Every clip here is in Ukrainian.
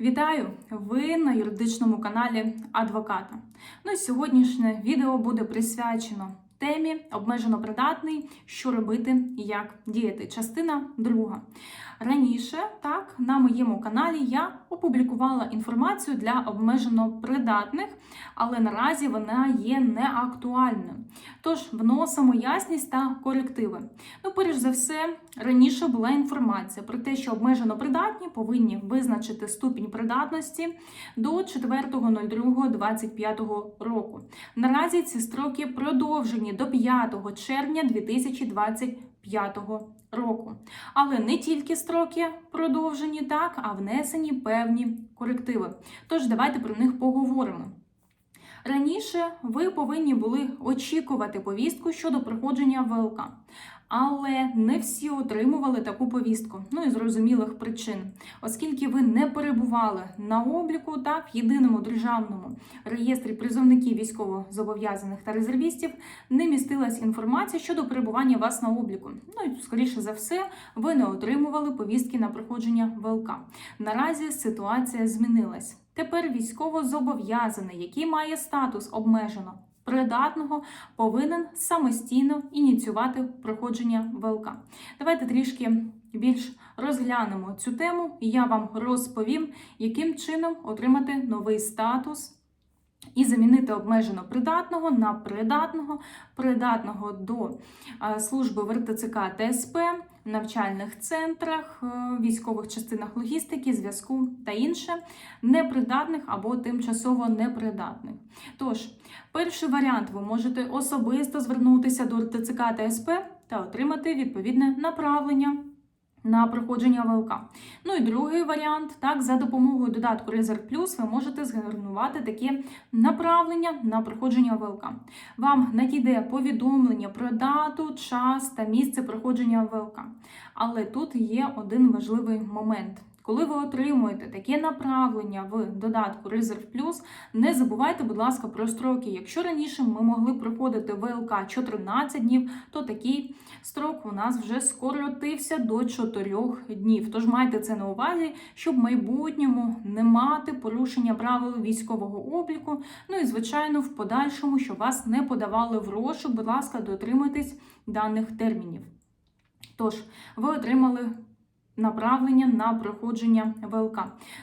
Вітаю! Ви на юридичному каналі Адвоката. Ну і сьогоднішнє відео буде присвячено темі обмежено придатний, що робити і як діяти. Частина друга. Раніше, так, на моєму каналі я опублікувала інформацію для обмежено придатних, але наразі вона є неактуальною. Тож вносимо ясність та корективи. Ну, перш за все, раніше була інформація про те, що обмежено придатні повинні визначити ступінь придатності до 4.02.25 року. Наразі ці строки продовжені до 5 червня 2025 року. Але не тільки строки продовжені, так, а внесені певні корективи. Тож давайте про них поговоримо. Раніше ви повинні були очікувати повістку щодо проходження ВЛК, але не всі отримували таку повістку. Ну і зрозумілих причин, оскільки ви не перебували на обліку, так в єдиному державному реєстрі призовників військовозобов'язаних та резервістів не містилась інформація щодо перебування вас на обліку. Ну і скоріше за все, ви не отримували повістки на проходження ВЛК. Наразі ситуація змінилась. Тепер військово-зобов'язаний, який має статус обмежено придатного, повинен самостійно ініціювати проходження ВЛК. Давайте трішки більш розглянемо цю тему, і я вам розповім, яким чином отримати новий статус. І замінити обмежено придатного на придатного, придатного до служби в РТЦК ТСП, навчальних центрах, е, військових частинах логістики, зв'язку та інше, непридатних або тимчасово непридатних. Тож, перший варіант ви можете особисто звернутися до РТЦК ТСП та отримати відповідне направлення. На проходження ВЛК. Ну і другий варіант, так, за допомогою додатку Резерв Плюс ви можете згенерувати таке направлення на проходження ВЛК. Вам надійде повідомлення про дату, час та місце проходження ВЛК. Але тут є один важливий момент. Коли ви отримуєте таке направлення в додатку Резерв Плюс, не забувайте, будь ласка, про строки. Якщо раніше ми могли проходити ВЛК 14 днів, то такий строк у нас вже скоротився до 4 днів. Тож майте це на увазі, щоб в майбутньому не мати порушення правил військового обліку. Ну і звичайно, в подальшому, щоб вас не подавали в розшук, будь ласка, дотримуйтесь даних термінів. Тож, ви отримали направлення на проходження ВЛК.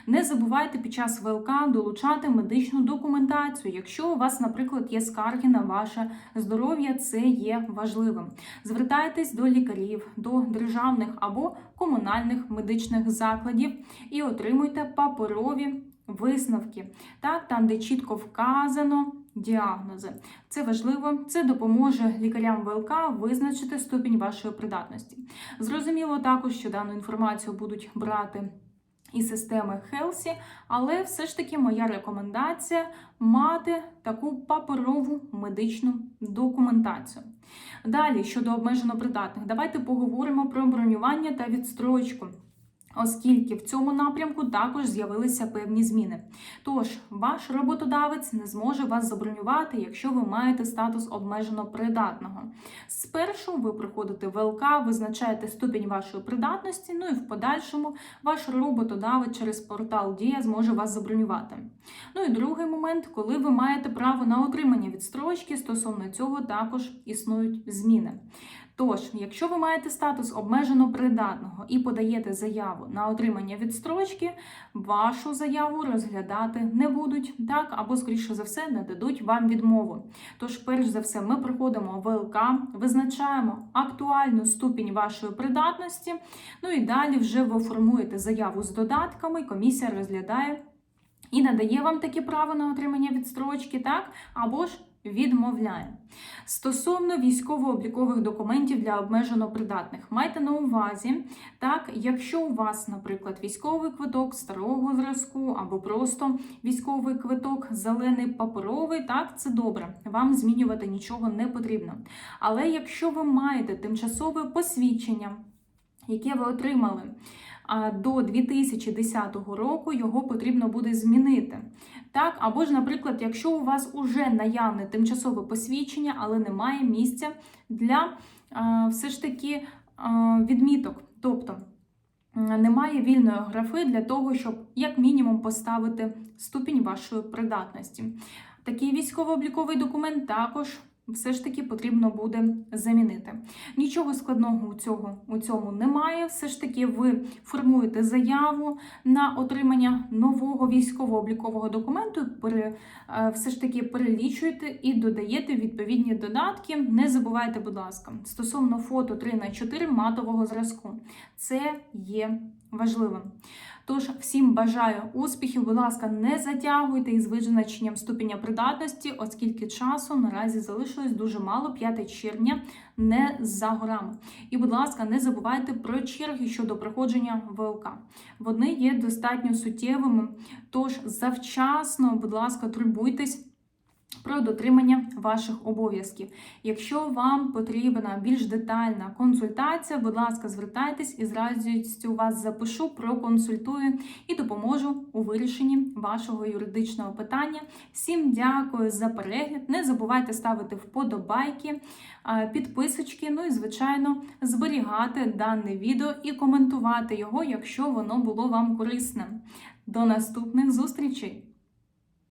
Не забувайте під час ВЛК долучати медичну документацію. Якщо у вас, наприклад, є скарги на ваше здоров'я, це є важливим. Звертайтесь до лікарів, до державних або комунальних медичних закладів і отримуйте паперові висновки, так, там, де чітко вказано діагнози. Це важливо, це допоможе лікарям ВЛК визначити ступінь вашої придатності. Зрозуміло також, що дану інформацію будуть брати. І системи Хелсі, але все ж таки моя рекомендація мати таку паперову медичну документацію. Далі, щодо обмежено придатних, давайте поговоримо про бронювання та відстрочку оскільки в цьому напрямку також з'явилися певні зміни. Тож, ваш роботодавець не зможе вас забронювати, якщо ви маєте статус обмежено придатного. Спершу ви приходите в ЛК, визначаєте ступінь вашої придатності, ну і в подальшому ваш роботодавець через портал Дія зможе вас забронювати. Ну і другий момент, коли ви маєте право на отримання відстрочки, стосовно цього також існують зміни. Тож, якщо ви маєте статус обмежено придатного і подаєте заяву на отримання відстрочки, вашу заяву розглядати не будуть, так або, скоріше за все, не дадуть вам відмову. Тож, перш за все, ми проходимо ВЛК, визначаємо актуальну ступінь вашої придатності. Ну і далі вже ви формуєте заяву з додатками, комісія розглядає і надає вам таке право на отримання відстрочки, так або ж відмовляє. Стосовно військово-облікових документів для обмежено придатних, майте на увазі, так, якщо у вас, наприклад, військовий квиток старого зразку або просто військовий квиток, зелений паперовий, так, це добре, вам змінювати нічого не потрібно. Але якщо ви маєте тимчасове посвідчення, яке ви отримали, до 2010 року його потрібно буде змінити. Так, Або ж, наприклад, якщо у вас уже наявне тимчасове посвідчення, але немає місця для все ж таки відміток. Тобто немає вільної графи для того, щоб як мінімум поставити ступінь вашої придатності. Такий військово-обліковий документ також все ж таки потрібно буде замінити. Нічого складного у цього у цьому немає. Все ж таки, ви формуєте заяву на отримання нового військово-облікового документу. Е, все ж таки перелічуєте і додаєте відповідні додатки. Не забувайте, будь ласка, стосовно фото 3 на 4 матового зразку. Це є важливим. Тож всім бажаю успіхів. Будь ласка, не затягуйте із визначенням ступеня придатності, оскільки часу наразі залишилось дуже мало. 5 червня не за горами. І, будь ласка, не забувайте про черги щодо проходження ВЛК. Вони є достатньо суттєвими. Тож завчасно, будь ласка, турбуйтесь. Про дотримання ваших обов'язків. Якщо вам потрібна більш детальна консультація, будь ласка, звертайтесь і з радістю вас запишу, проконсультую і допоможу у вирішенні вашого юридичного питання. Всім дякую за перегляд. Не забувайте ставити вподобайки, підписочки, ну і, звичайно, зберігати дане відео і коментувати його, якщо воно було вам корисним. До наступних зустрічей!